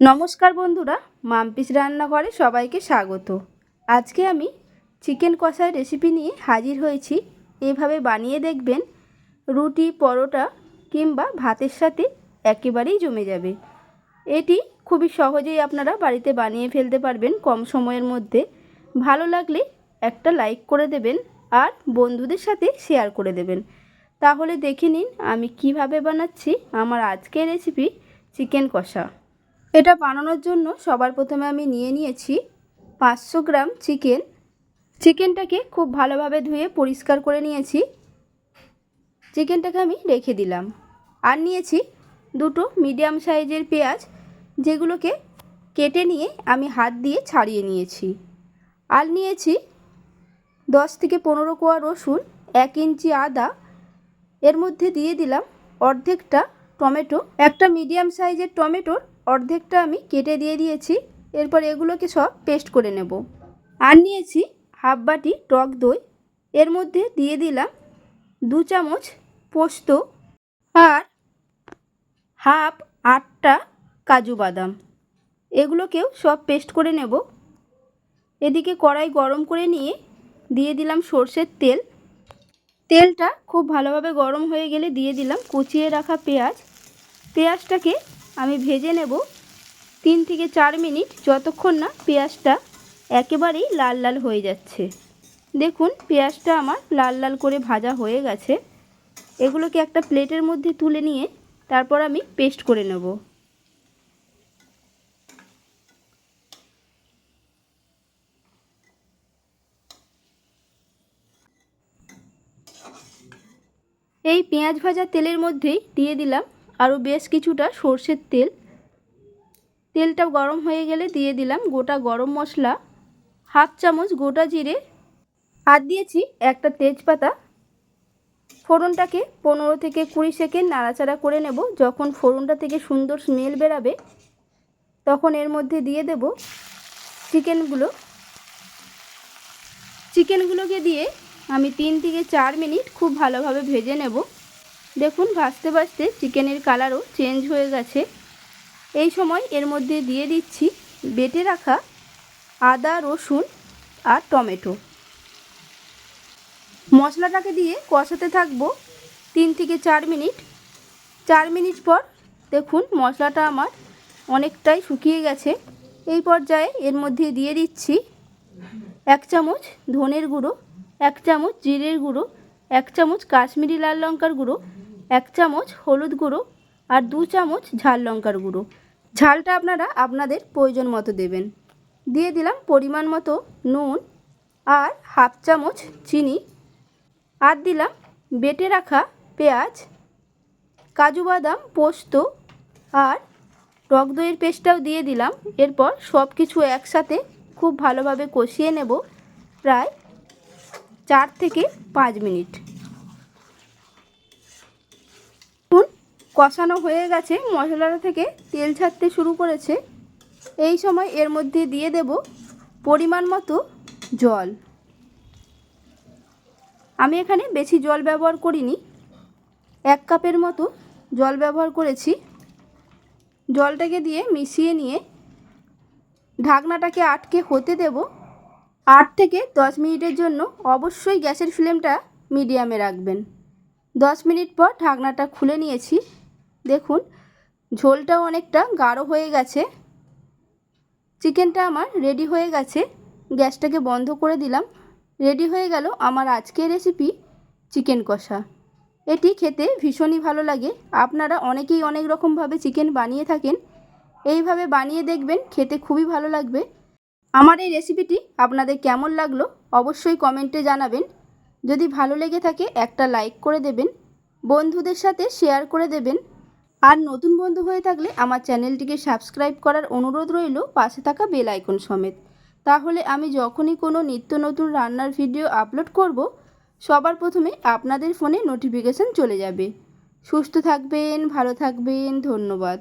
নমস্কার বন্ধুরা, মাম্পিস রান্নাঘরে সবাইকে স্বাগত। আজকে আমি চিকেন কষার রেসিপি নিয়ে হাজির হয়েছি। এভাবে বানিয়ে দেখবেন রুটি, পরোটা কিংবা ভাতের সাথে একেবারেই জমে যাবে। এটি খুবই সহজেই আপনারা বাড়িতে বানিয়ে ফেলতে পারবেন কম সময়ের মধ্যে। ভালো লাগলে একটা লাইক করে দেবেন আর বন্ধুদের সাথে শেয়ার করে দেবেন। তাহলে দেখে নিন আমি কীভাবে বানাচ্ছি আমার আজকের রেসিপি চিকেন কষা। এটা বানানোর জন্য সবার প্রথমে আমি নিয়ে নিয়েছি পাঁচশো গ্রাম চিকেন। চিকেনটাকে খুব ভালোভাবে ধুয়ে পরিষ্কার করে নিয়েছি। চিকেনটাকে আমি রেখে দিলাম। আর নিয়েছি দুটো মিডিয়াম সাইজের পেঁয়াজ, যেগুলোকে কেটে নিয়ে আমি হাত দিয়ে ছাড়িয়ে নিয়েছি। আর নিয়েছি দশ থেকে পনেরো কোয়া রসুন, এক ইঞ্চি আদা। এর মধ্যে দিয়ে দিলাম অর্ধেকটা টমেটো। একটা মিডিয়াম সাইজের টমেটোর অর্ধেকটা আমি কেটে দিয়ে দিয়েছি, এরপর এগুলোকে সব পেস্ট করে নেব। আর নিয়েছি হাফ বাটি টক দই, এর মধ্যে দিয়ে দিলাম দু চামচ পোস্ত আর হাফ আটটা কাজু বাদাম। এগুলোকেও সব পেস্ট করে নেব। এদিকে কড়াই গরম করে নিয়ে দিয়ে দিলাম সর্ষের তেল। তেলটা খুব ভালোভাবে গরম হয়ে গেলে দিয়ে দিলাম কুচিয়ে রাখা পেঁয়াজ। পেঁয়াজটাকে আমি ভেজে নেব তিন থেকে চার মিনিট, যতক্ষণ না পেঁয়াজটা একেবারেই লাল লাল হয়ে যাচ্ছে। দেখুন, পেঁয়াজটা আমার লাল লাল করে ভাজা হয়ে গেছে। এগুলোকে একটা প্লেটের মধ্যে তুলে নিয়ে তারপর আমি পেস্ট করে নেব। এই পেঁয়াজ ভাজা তেলের মধ্যেই দিয়ে দিলাম আরও বেশ কিছুটা সর্ষের তেল। তেলটা গরম হয়ে গেলে দিয়ে দিলাম গোটা গরম মশলা। হাফ চামচ গোটা জিরে। আর দিয়েছি একটা তেজপাতা। ফোড়নটাকে পনেরো থেকে কুড়ি সেকেন্ড নাড়াচাড়া করে নেব। যখন ফোড়নটা থেকে সুন্দর স্মেল বেরাবে, তখন এর মধ্যে দিয়ে দেব চিকেনগুলো। চিকেনগুলোকে দিয়ে আমি তিন থেকে চার মিনিট খুব ভালোভাবে ভেজে নেব। দেখুন, ভাজতে ভাজতে চিকেনের কালারও চেঞ্জ হয়ে গেছে। এই সময় এর মধ্যে দিয়ে দিচ্ছি বেটে রাখা আদা, রসুন আর টমেটো। মশলাটাকে দিয়ে কষাতে থাকব তিন থেকে চার মিনিট। চার মিনিট পর দেখুন, মশলাটা আমার অনেকটাই শুকিয়ে গেছে। এই পর্যায়ে এর মধ্যে দিয়ে দিচ্ছি এক চামচ ধনের গুঁড়ো, এক চামচ জিরের গুঁড়ো এক চামচ কাশ্মীরি লাল লঙ্কার গুঁড়ো, এক চামচ হলুদ গুঁড়ো আর দু চামচ ঝাল লঙ্কার গুঁড়ো। ঝালটা আপনারা আপনাদের প্রয়োজন মতো দেবেন। দিয়ে দিলাম পরিমাণ মতো নুন আর হাফ চামচ চিনি আর দিলাম বেটে রাখা পেঁয়াজ, কাজু বাদাম, পোস্ত আর টক দইয়ের পেস্টটাও দিয়ে দিলাম। এরপর সব কিছু একসাথে খুব ভালোভাবে কষিয়ে নেব। প্রায় চার থেকে পাঁচ মিনিট। কষানো হয়ে গেছে, মশলাটা থেকে তেল ছাড়তে শুরু করেছে। এই সময় এর মধ্যে দিয়ে দেব পরিমাণ মতো জল। আমি এখানে বেশি জল ব্যবহার করিনি। এক কাপের মতো জল ব্যবহার করেছি। জলটাকে দিয়ে মিশিয়ে নিয়ে ঢাকনাটাকে আটকে হতে দেব। আট থেকে দশ মিনিটের জন্য অবশ্যই গ্যাসের ফ্লেমটা মিডিয়ামে রাখবেন। দশ মিনিট পর ঢাকনাটা খুলে নিয়েছি। দেখুন, ঝোলটাও অনেকটা গাঢ় হয়ে গেছে। চিকেনটা আমার রেডি হয়ে গেছে। গ্যাসটাকে বন্ধ করে দিলাম। রেডি হয়ে গেল আমার আজকের রেসিপি চিকেন কষা। এটি খেতে ভীষণই ভালো লাগে। আপনারা অনেকেই অনেক রকমভাবে চিকেন বানিয়ে থাকেন। এইভাবে বানিয়ে দেখবেন, খেতে খুবই ভালো লাগবে। আমার এই রেসিপিটি আপনাদের কেমন লাগল অবশ্যই কমেন্টে জানাবেন। যদি ভালো লেগে থাকে একটা লাইক করে দেবেন, বন্ধুদের সাথে শেয়ার করে দেবেন। আর নতুন বন্ধু হয়ে থাকলে আমার চ্যানেলটিকে সাবস্ক্রাইব করার অনুরোধ রইল পাশে থাকা বেল আইকন সমেত। তাহলে আমি যখনই কোনো নিত্য নতুন রান্নার ভিডিও আপলোড করব, সবার প্রথমে আপনাদের ফোনে নোটিফিকেশান চলে যাবে। সুস্থ থাকবেন, ভালো থাকবেন, ধন্যবাদ।